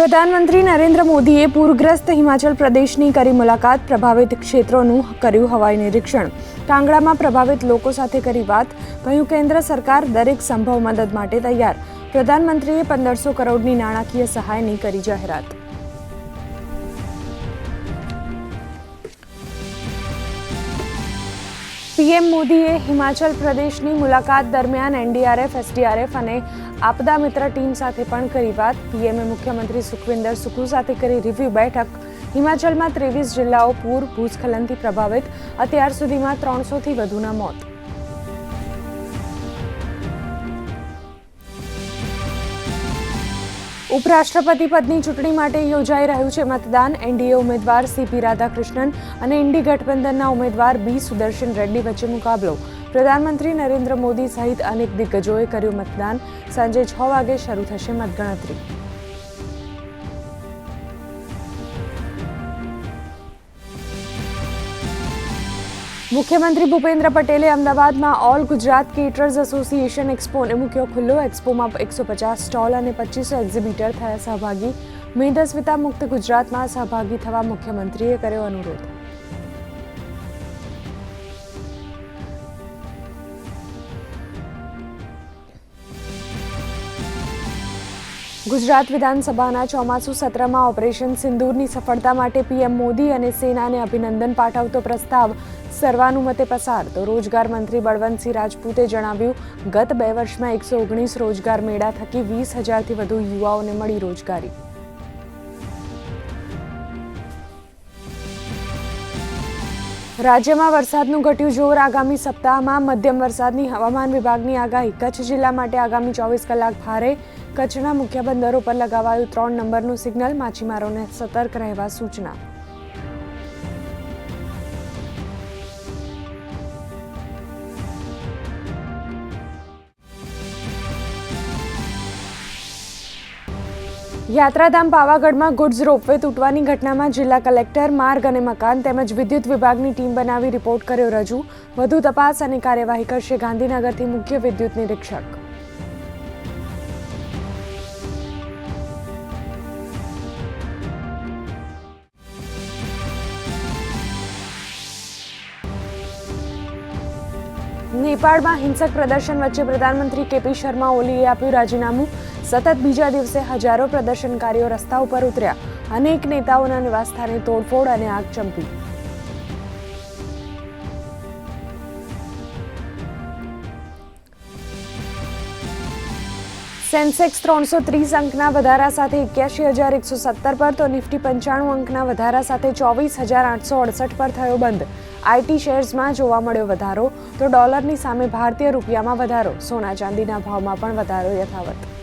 પ્રધાનમંત્રી નરેન્દ્ર મોદીએ પૂરગ્રસ્ત હિમાચલ પ્રદેશની કરી મુલાકાત પ્રભાવિત ક્ષેત્રોનું કર્યું હવાઈ નિરીક્ષણ. કાંગડામાં પ્રભાવિત લોકો સાથે કરી વાત, કહ્યું કેન્દ્ર સરકાર દરેક સંભવ મદદ માટે તૈયાર. પ્રધાનમંત્રીએ પંદરસો કરોડની નાણાકીય સહાયની કરી જાહેરાત. પીએમ મોદીએ હિમાચલ પ્રદેશની મુલાકાત દરમિયાન એનડીઆરએફ, એસડીઆરએફ અને આપદા મિત્ર ટીમ સાથે પણ કરી વાત. પીએમએ મુખ્યમંત્રી સુખવિંદર સુખુ સાથે કરી રિવ્યૂ બેઠક. હિમાચલમાં ત્રેવીસ જિલ્લાઓ પૂર, ભૂસ્ખલનથી પ્રભાવિત. અત્યાર સુધીમાં ત્રણસોથી વધુના મોત. ઉપરાષ્ટ્રપતિ પદની ચૂંટણી માટે યોજાઈ રહ્યું છે મતદાન. એનડીએ ઉમેદવાર સીપી રાધાકૃષ્ણન અને ઇન્ડી ગઠબંધનના ઉમેદવાર બી સુદર્શન રેડ્ડી વચ્ચે મુકાબલો. પ્રધાનમંત્રી નરેન્દ્ર મોદી સહિત અનેક દિગ્ગજોએ કર્યું મતદાન. સાંજે છ વાગે શરૂ થશે મતગણતરી. મુખ્યમંત્રી ભૂપેન્દ્ર પટેલે અમદાવાદમાં ઓલ ગુજરાત કેટરર્સ એસોસિએશન એક્સપોને મૂક્યો ખુલ્લો એક્સપોમાં એકસો પચાસ સ્ટોલ અને પચીસો એક્ઝિબિટર થયા સહભાગી. મેદસ્વિતા મુક્ત ગુજરાતમાં સહભાગી થવા મુખ્યમંત્રીએ કર્યો અનુરોધ. ગુજરાત વિધાનસભાના ચોમાસુ સત્રમાં ઓપરેશન સિંદૂરની સફળતા માટે પીએમ મોદી અને સેનાને અભિનંદન પાઠવતો પ્રસ્તાવ સર્વાનુમતે પસાર. તો રોજગાર મંત્રી બળવંતસિંહ રાજપૂતે જણાવ્યું, ગત બે વર્ષમાં એકસો ઓગણીસ રોજગાર મેળા થકી વીસ હજારથી વધુ યુવાઓને મળી રોજગારી. રાજ્યમાં વરસાદનું ઘટ્યું જોર આગામી સપ્તાહમાં મધ્યમ વરસાદની હવામાન વિભાગની આગાહી. કચ્છ જિલ્લા માટે આગામી ચોવીસ કલાક ભારે કચ્છના મુખ્ય બંદરો પર લગાવાયું ત્રણ નંબરનું સિગ્નલ, માછીમારોને સતર્ક રહેવા સૂચના. યાત્રાધામ પાવાગઢમાં ગુડ્સ રોપવે તૂટવાની ઘટનામાં જિલ્લા કલેક્ટર, માર્ગ અને મકાન તેમજ વિદ્યુત વિભાગની ટીમ બનાવી રિપોર્ટ કર્યો રજૂ. વધુ તપાસ અને કાર્યવાહી કરશે ગાંધીનગરથી મુખ્ય વિદ્યુત નિરીક્ષક. નેપાળમાં હિંસક પ્રદર્શન વચ્ચે પ્રધાનમંત્રી કેપી શર્મા ઓલીએ આપ્યું રાજીનામું. સતત બીજા દિવસે હજારો પ્રદર્શનકારીઓ રસ્તા ઉપર ઉતર્યા. અનેક નેતાઓના નિવાસસ્થાને તોડફોડ અને આગ ચંપી સેન્સેક્સ ત્રણસો ત્રીસ અંકના વધારા સાથે એક્યાસી હજાર એકસો સત્તર પર તો નિફ્ટી પંચાણું અંકના વધારા સાથે ચોવીસ હજાર આઠસો અડસઠ પર થયો બંધ. આઈટી શેર્સમાં જોવા મળ્યો વધારો, તો ડોલરની સામે ભારતીય રૂપિયામાં વધારો. સોના ચાંદીના ભાવમાં પણ વધારો યથાવત.